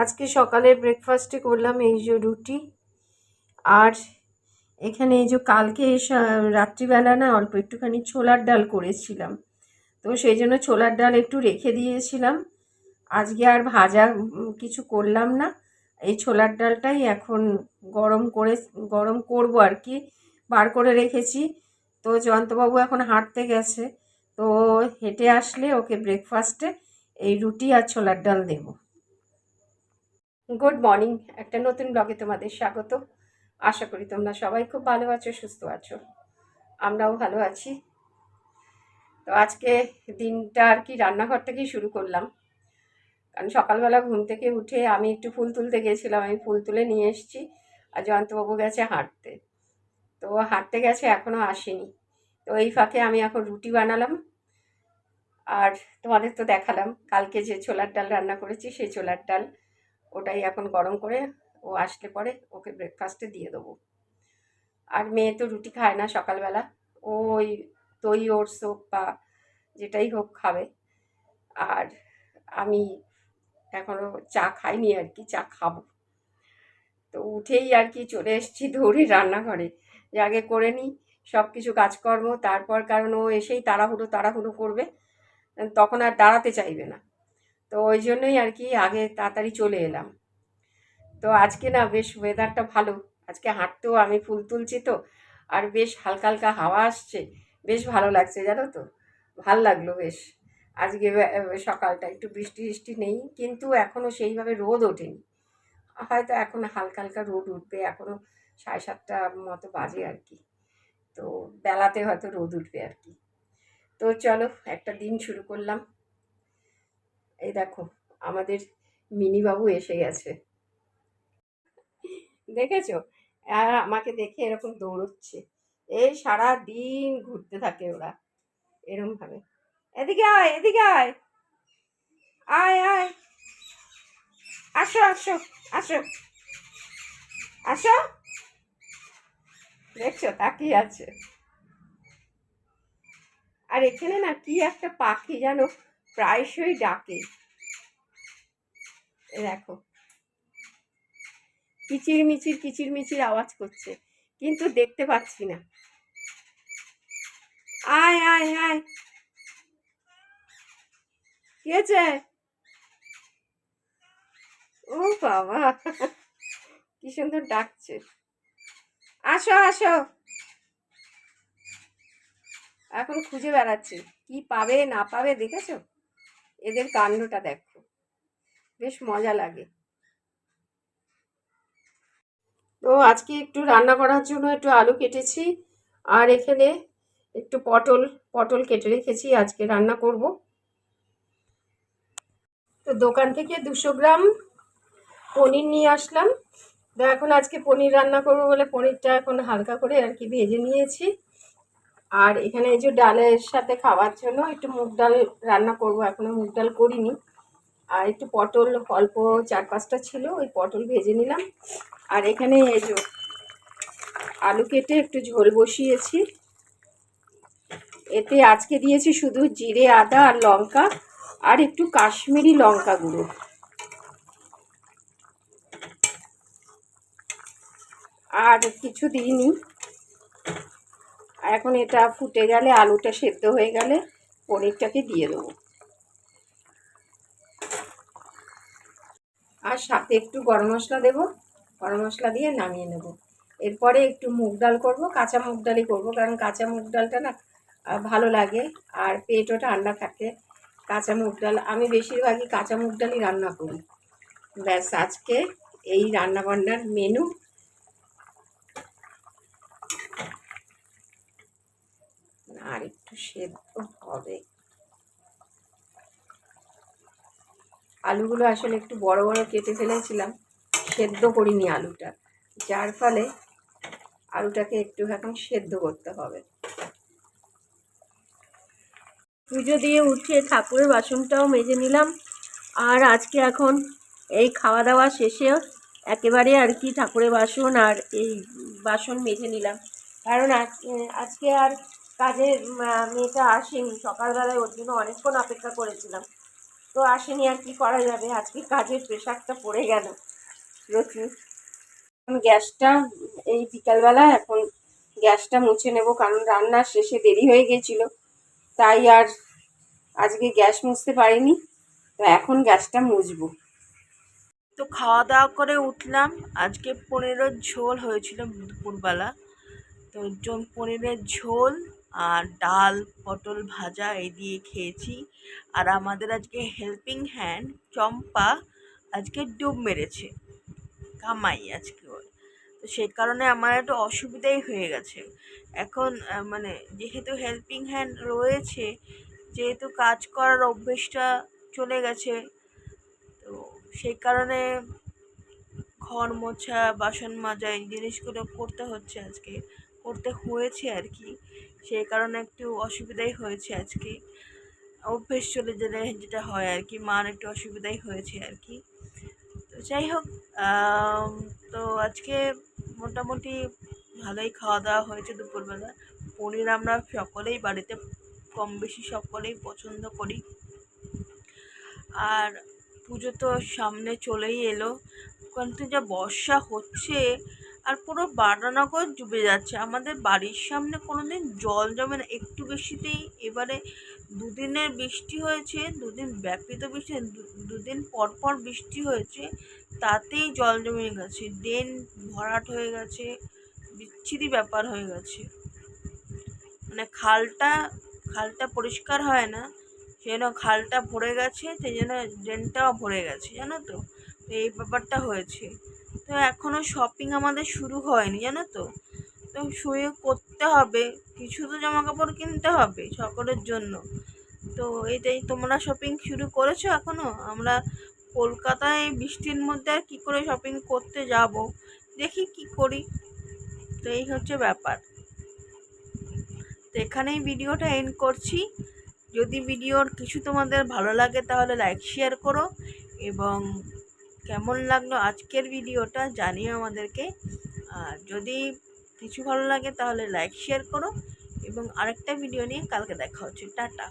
আজকে সকালের ব্রেকফাস্টে করলাম এই যে রুটি। আর এখানে এই যে কালকে রাত্রিবেলা না অল্প একটুখানি ছোলার ডাল করেছিলাম। তো সেই জন্য ছোলার ডাল একটু রেখে দিয়েছিলাম। আজকে আর ভাজা কিছু করলাম না। এই ছোলার ডালটাই এখন গরম করে, গরম করব আর কি, বার করে রেখেছি। তো জয়ন্তবাবু এখন হাঁটতে গেছে। তো হেঁটে আসলে ওকে ব্রেকফাস্টে এই রুটি আর ছোলার ডাল দেবো। গুড মর্নিং একটা নতুন ব্লগে তোমাদের স্বাগত। আশা করি তোমরা সবাই খুব ভালো আছো, সুস্থ আছো। আমরাও ভালো আছি। তো আজকে দিনটা আর কি রান্নাঘর থেকেই শুরু করলাম। কারণ সকালবেলা ঘুম থেকে উঠে আমি একটু ফুল তুলতে গেছিলাম, আমি ফুল তুলে নিয়ে এসেছি আর জয়ন্তবাবু গেছে হাঁটতে। তো হাঁটতে গেছে এখনও আসেনি। তো এই ফাঁকে আমি এখন রুটি বানালাম আর তোমাদের তো দেখালাম, কালকে যে ছোলার ডাল রান্না করেছি, সেই ছোলার ডাল ওটাই এখন গরম করে ও আসলে পরে ওকে ব্রেকফাস্টে দিয়ে দেবো। আর মেয়ে তো রুটি খায় না সকালবেলা। ও ওই দই, ওটস হোক বা যেটাই হোক খাবে। আর আমি এখনও চা খাইনি আর কি, চা খাব। তো উঠেই আর কি চলে এসেছি দৌড়ে রান্নাঘরে। যে আগে করে নিই সব কিছু কাজকর্ম, তারপর কারণ ও এসেই তাড়াহুড়ো তাড়াহুড়ো করবে, তখন আর দাঁড়াতে চাইবে না। তো ওই জন্যই আর কি আগে তাড়াতাড়ি চলে এলাম। তো আজকে না বেশ ওয়েদারটা ভালো। আজকে হাঁটতেও আমি ফুল তুলছি তো, আর বেশ হালকা হালকা হাওয়া আসছে। বেশ ভালো লাগছে, জানো তো? ভালো লাগল বেশ। আজকে সকালটা একটু বৃষ্টি বৃষ্টি নেই, কিন্তু এখনও সেইভাবে রোদ ওঠেনি। হয়তো এখন হালকা হালকা রোদ উঠবে এখনও সাড়ে সাতটা মতো বাজে আর কি। তো বেলাতে হয়তো রোদ উঠবে আর কি। তো চলো, একটা দিন শুরু করলাম। এই দেখো, আমাদের মিনিবাবু এসে গেছে। দেখেছ? আর আমাকে দেখে এরকম দৌড়চ্ছে। এই সারা দিন ঘুরতে থাকে ওরা, এরম ভাবে। এদিকে আয় এদিকে আয়। আয় আয়। আসো আসো আসো। আসো। দেখছ, তাকিয়ে আছে। আর এখানে না কি একটা পাখি যেন প্রায়শই ডাকে। দেখো। কিচির মিচির কিচির মিচির আওয়াজ করছে, কিন্তু দেখতে পাচ্ছি না। আয় আয় আয়। কি ও বাবা, কি সুন্দর ডাকছে। আসো আসো। এখন খুঁজে বেড়াচ্ছে, কি পাবে, না পাবে, দেখেছ? এদের কাণ্ডটা দেখো। বেশ মজা লাগে। তো আজকে একটু রান্না করার জন্য একটু আলু কেটেছি, আর এখানে একটু পটল পটল কেটে রেখেছি, আজকে রান্না করব। তো দোকান থেকে দুশো গ্রাম পনির নিয়ে আসলাম। তো এখন আজকে পনির রান্না করব বলে পনিরটা এখন হালকা করে আর কি ভেজে নিয়েছি। আর এখানে এই যে ডালের সাথে খাওয়ার জন্য একটু মুগ ডাল রান্না করব, এখনও মুগ ডাল করিনি। আর একটু পটল, অল্প চার পাঁচটা ছিল, ওই পটল ভেজে নিলাম। আর এখানে এই যে আলু কেটে একটু ঝোল বসিয়েছি। এতে আজকে দিয়েছি শুধু জিরে, আদা আর লঙ্কা আর একটু কাশ্মীরি লঙ্কা গুঁড়ো। আর কিছু দিইনি। এখন এটা ফুটে গেলে, আলুটা সেদ্ধ হয়ে গেলে পনিরটাকে দিয়ে দেবো। আর সাথে একটু গরম মশলা দেবো। গরম মশলা দিয়ে নামিয়ে নেব। এরপরে একটু মুগ ডাল করব, কাঁচা মুগ ডালই করব, কারণ কাঁচা মুগ ডালটা না ভালো লাগে আর পেটও ঠান্ডা থাকে। কাঁচা মুগ ডাল, আমি বেশিরভাগই কাঁচা মুগ ডালই রান্না করি। ব্যাস, আজকে এই রান্না বান্নার মেনু আর একটু সেদ্ধ হবে। আলুগুলো আসলে একটু বড় বড় কেটে ফেলেছিলাম, সেদ্ধ করিনি আলুটা। যার ফলে আলুটাকে একটু এখন সেদ্ধ করতে হবে। পুজো দিয়ে উঠে ঠাকুরের বাসনটাও মেজে নিলাম, আর আজকে এখন এই খাওয়া দাওয়া শেষে একেবারে আর কি ঠাকুরের বাসন আর এই বাসন মেজে নিলাম। কারণ আজ- আজকে আর আহ, মেয়েটা আসেনি। সকালবেলায় ওর জন্য অনেকক্ষণ অপেক্ষা করেছিলাম। তো আসেনি আর কি করা যাবে? আজকে কাজের প্রেশারটা পড়ে গেল। প্রচুর গ্যাসটা এই বিকালবেলা এখন গ্যাসটা মুছে নেব কারণ রান্নার শেষে দেরি হয়ে গেছিল। তাই আর আজকে গ্যাস মুছতে পারিনি। তো এখন গ্যাসটা মুছবো। তো খাওয়া দাওয়া করে উঠলাম। আজকে পনিরের ঝোল হয়েছিল দুপুরবেলা। তো পনিরের ঝোল আর ডাল, পটল ভাজা এই দিয়ে খেয়েছি। আর আমাদের আজকে হেল্পিং হ্যান্ড চম্পা আজকে ডুব মেরেছে, কামাই আজকে ওর। তো সেই কারণে আমার একটু অসুবিধাই হয়ে গেছে। এখন মানে যেহেতু হেল্পিং হ্যান্ড রয়েছে, যেহেতু কাজ করার অভ্যেসটা চলে গেছে, তো সেই কারণে ঘর মোছা, বাসন মাজা এই জিনিসগুলো করতে হচ্ছে আজকে। করতে হয়েছে আর কি। সেই কারণে একটু অসুবিধাই হয়েছে আজকে। অভ্যেস চলে গেলে যেটা হয় আর কি, মার একটু অসুবিধাই হয়েছে আর কি। তো যাই হোক তো আজকে মোটামুটি ভালোই খাওয়া দাওয়া হয়েছে দুপুরবেলা। পনির আমরা সকলেই বাড়িতে কম বেশি সকলেই পছন্দ করি। আর পুজো তো সামনে চলেই এলো। কিন্তু যা বর্ষা হচ্ছে আর পুরো বারানগর ডুবে যাচ্ছে। আমাদের বাড়ির সামনে কোনো দিন জল জমে না। একটু বেশিতেই এবারে দুদিনের বৃষ্টি হয়েছে, দুদিন ব্যাপী তো বৃষ্টি দুদিন পর পর বৃষ্টি হয়েছে, তাতেই জল জমে গেছে। ড্রেন ভরাট হয়ে গেছে, বিচ্ছিরি ব্যাপার হয়ে গেছে। মানে খালটা খালটা পরিষ্কার হয় না। সেজন্য খালটা ভরে গেছে, সেই জন্য ড্রেনটাও ভরে গেছে, জানো তো? তো এই ব্যাপারটা হয়েছে। তো এখনও শপিং আমাদের শুরু হয়নি, জানো তো? তো শুয়ে করতে হবে। কিছু তো জামা কাপড় কিনতে হবে সকলের জন্য। তো এটাই, তোমরা শপিং শুরু করেছ এখনও আমরা কলকাতায় বৃষ্টির মধ্যে আর কী করে শপিং করতে যাব? দেখি কি করি। তো এই হচ্ছে ব্যাপার। তো এখানেই ভিডিওটা এন্ড করছি। যদি ভিডিওর কিছু তোমাদের ভালো লাগে তাহলে লাইক শেয়ার করো এবং কেমন লাগল আজকের ভিডিওটা জানিও আমাদেরকে। আর যদি কিছু ভালো লাগে তাহলে লাইক শেয়ার করো এবং আরেকটা ভিডিও নিয়ে কালকে দেখা হচ্ছে। টাটা।